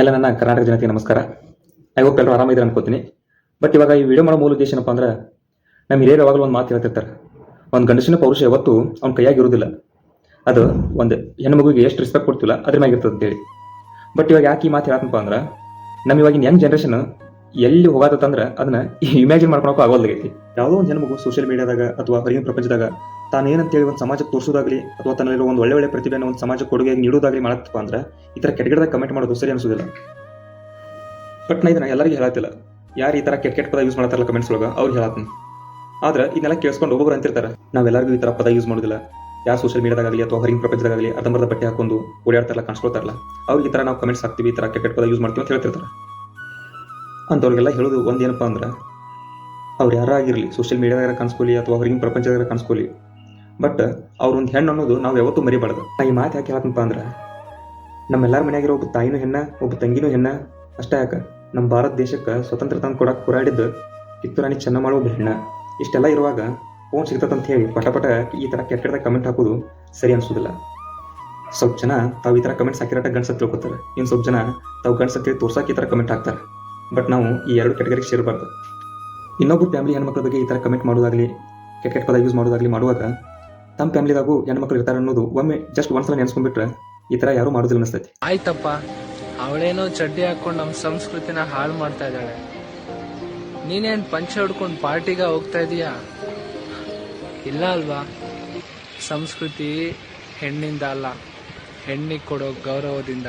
ಎಲ್ಲ ನನ್ನ ಕರ್ನಾಟಕ ಜನತೆಗೆ ನಮಸ್ಕಾರ. ಐ ಹೋಪ್ ಎಲ್ಲರೂ ಆರಾಮಿದ್ರೆ ಅನ್ಕೋತೀನಿ. ಬಟ್ ಇವಾಗ ಈ ವಿಡಿಯೋ ಮಾಡೋ ಮೂಲ ಉದ್ದೇಶ ಏನಪ್ಪ ಅಂದ್ರೆ ನಮ್ಮ ಹಿರಿಯರು ಯಾವಾಗಲೂ ಒಂದು ಮಾತು ಹೇಳ್ತಿರ್ತಾರೆ. ಒಂದು ಗಂಡಸಿನ ಪೌರುಷ ಯಾವತ್ತು ಅವ್ನ ಕೈಯಾಗಿ ಇರೋದಿಲ್ಲ. ಅದು ಒಂದು ಹೆಣ್ಣು ಮಗುವಿಗೆ ಎಷ್ಟು ರೆಸ್ಪೆಕ್ಟ್ ಕೊಡ್ತಿಲ್ಲ ಅದ್ರ ಮ್ಯಾಗ ಇರ್ತದೆ ಅಂತೇಳಿ. ಬಟ್ ಇವಾಗ ಯಾಕೆ ಈ ಮಾತು ಹೇಳತ್ತಪ್ಪ ಅಂದ್ರೆ ನಮ್ಮ ಇವಾಗಿನ ಯಂಗ್ ಜನ್ರೇಷನ್ ಎಲ್ಲಿ ಹೋಗತ್ತಂದ್ರೆ ಅದನ್ನ ಇಮ್ಯಾಜಿನ್ ಮಾಡ್ಕೊಳಕ್ಕೂ ಆಗೋದಾಗೈತಿ ಯಾವುದೋ ಒಂದು ಹೆಣ್ಮಗು ಸೋಷಿಯಲ್ ಮೀಡಿಯಾದಾಗ ಅಥವಾ ಹೊರಗಿನ ಪ್ರಪಂಚದಾಗ ತಾನು ಏನಂತೇಳಿ ಒಂದು ಸಮಾಜಕ್ಕೆ ತೋರಿಸೋದಾಗಲಿ ಅಥವಾ ತನ್ನಲ್ಲಿರೋ ಒಂದು ಒಳ್ಳೆ ಒಳ್ಳೆ ಪ್ರತಿಭೆಯನ್ನು ಒಂದು ಸಮಾಜಕ್ಕೆ ಕೊಡುಗೆ ನೀಡೋದಾಗ್ಲಿ ಮಾಡತ್ತಪ್ಪ ಅಂದ್ರೆ ಈ ಥರ ಕೆಟ್ಟಗಡದಾಗ ಕಮೆಂಟ್ ಮಾಡೋದು ಸರಿ ಅನಿಸೋದಿಲ್ಲ. ಬಟ್ ನಾ ಇದನ್ನ ಎಲ್ಲರಿಗೂ ಹೇಳತ್ತಿಲ್ಲ. ಯಾರು ಈ ಥರ ಕೆಟ್ಟ ಕೆಟ್ಟ ಪದ ಯೂಸ್ ಮಾಡ್ತಾರಲ್ಲ ಕಮೆಂಟ್ಸ್ ಒಳಗೆ ಅವ್ರಿಗೆ ಹೇಳತ್ತೀನಿ. ಆದ್ರೆ ಇದನ್ನೆಲ್ಲ ಕೇಳಿಸ್ಕೊಂಡು ಒಬ್ಬೊಬ್ರು ಅಂತಿರ್ತಾರೆ, ನಾವೆಲ್ಲರಿಗೂ ಈ ಥರ ಪದ ಯೂಸ್ ಮಾಡೋದಿಲ್ಲ. ಯಾರು ಸೋಷಿಯಲ್ ಮೀಡಿಯಾದಾಗಲಿ ಅಥವಾ ಹೊರಗಿನ ಪ್ರಪಂಚದಾಗಲಿ ಅರ್ಧಂಬರ್ಧ ಬಟ್ಟೆ ಹಾಕೊಂಡು ಓಡಾಡ್ತಾರಲ್ಲ, ಕಾಣಿಸ್ಕೊಳ್ತಾರಲ್ಲ, ಅವ್ರಿಗೆ ಈ ಥರ ನಾವು ಕಮೆಂಟ್ಸ್ ಹಾಕ್ತೀವಿ, ಈ ಥರ ಕೆಟ್ಟ ಕೆಟ್ಟ ಪದ ಯೂಸ್ ಮಾಡ್ತೀವಿ ಅಂತ ಹೇಳ್ತಿರ್ತಾರೆ. ಅಂಥವ್ರಿಗೆಲ್ಲ ಹೇಳೋದು ಒಂದು ಏನಪ್ಪ ಅಂದ್ರೆ, ಅವ್ರು ಯಾರಾಗಿರಲಿ ಸೋಷಿಯಲ್ ಮೀಡಿಯಾದಾಗ ಕಾಣಿಸ್ಕೊಳ್ಳಿ ಅಥವಾ ಹೊರಗಿನ ಪ್ರಪಂಚದಾಗ ಕಾಣಿಸ್ಕೊಳ್ಳಿ ಬಟ್ ಅವ್ರೊಂದು ಹೆಣ್ಣು ಅನ್ನೋದು ನಾವು ಯಾವತ್ತೂ ಮರಿಬಾರ್ದು. ನಾ ಈ ಮಾತು ಯಾಕೆ ಹೇಳಪ್ಪ ಅಂದ್ರೆ, ನಮ್ಮೆಲ್ಲರ ಮನೆಯಾಗಿರೋ ಒಬ್ಬ ತಾಯಿನೂ ಹೆಣ್ಣ, ಒಬ್ಬ ತಂಗಿನೂ ಹೆಣ್ಣ, ಅಷ್ಟೇ ಯಾಕೆ ನಮ್ಮ ಭಾರತ ದೇಶಕ್ಕೆ ಸ್ವತಂತ್ರ ತಂದು ಕೊಡಕ್ಕೆ ಹೋರಾಡಿದ್ದು ಕಿತ್ತೂರಾಣಿ ಚೆನ್ನಮ್ಮ ಒಬ್ಬ ಹೆಣ್ಣ. ಇಷ್ಟೆಲ್ಲ ಇರುವಾಗ ಫೋನ್ ಸಿಗ್ತದಂತ ಹೇಳಿ ಪಟಪಟ ಪಟ ಈ ಥರ ಕೆಟ್ಟ ಕೆಟ್ಟದಾಗ ಕಮೆಂಟ್ ಹಾಕೋದು ಸರಿ ಅನ್ಸೋದಿಲ್ಲ. ಸ್ವಲ್ಪ ಜನ ತಾವು ಈ ಥರ ಕಮೆಂಟ್ಸ್ ಹಾಕಿರಟ ಗಂಡ್ಸ ತಿಳ್ಕೊತಾರೆ. ಇನ್ನು ಸ್ವಲ್ಪ ಜನ ತಾವು ಗಂಡ್ಸ ತಿಳಿ ತೋರ್ಸಕ್ಕೆ ಈ ಥರ ಕಮೆಂಟ್ ಹಾಕ್ತಾರೆ. ಬಟ್ ನಾವು ಈ ಎರಡು ಕೆಟಗರಿಗೆ ಸೇರಬಾರ್ದು. ಇನ್ನೊಬ್ಬರು ಫ್ಯಾಮಿಲಿ ಹೆಣ್ಮಕ್ಳ ಬಗ್ಗೆ ಈ ಥರ ಕಮೆಂಟ್ ಮಾಡೋದಾಗ್ಲಿ, ಕೆಟ್ಟ ಕೆಟ್ಟ ಪದ ಯೂಸ್ ಮಾಡೋದಾಗ್ಲಿ ಮಾಡುವಾಗ ತಮ್ಮ ಫ್ಯಾಮಿಲಿದಾಗೂ ಹೆಣ್ಮಕ್ಳು ಇರ್ತಾರೆ ಅನ್ನೋದು ಒಮ್ಮೆ ಜಸ್ಟ್ ಒಂದ್ಸಲ ನೆನ್ಸ್ಕೊಂಡ್ಬಿಟ್ರೆ ಈ ತರ ಯಾರು ಮಾಡೋದಿಲ್ಲ ಅನಿಸ್ತೈತಿ ಆಯ್ತಪ್ಪ. ಅವಳೇನೋ ಚಡ್ಡಿ ಹಾಕೊಂಡು ನಮ್ಮ ಸಂಸ್ಕೃತಿನ ಹಾಳು ಮಾಡ್ತಾ ಇದ್ದಾಳೆ. ನೀನೇನ್ ಪಂಚ ಹೊಡ್ಕೊಂಡು ಪಾರ್ಟಿಗ ಹೋಗ್ತಾ ಇದೀಯಾ? ಇಲ್ಲ ಅಲ್ವಾ? ಸಂಸ್ಕೃತಿ ಹೆಣ್ಣಿಂದ ಅಲ್ಲ, ಹೆಣ್ಣಿಗೆ ಕೊಡೋ ಗೌರವದಿಂದ.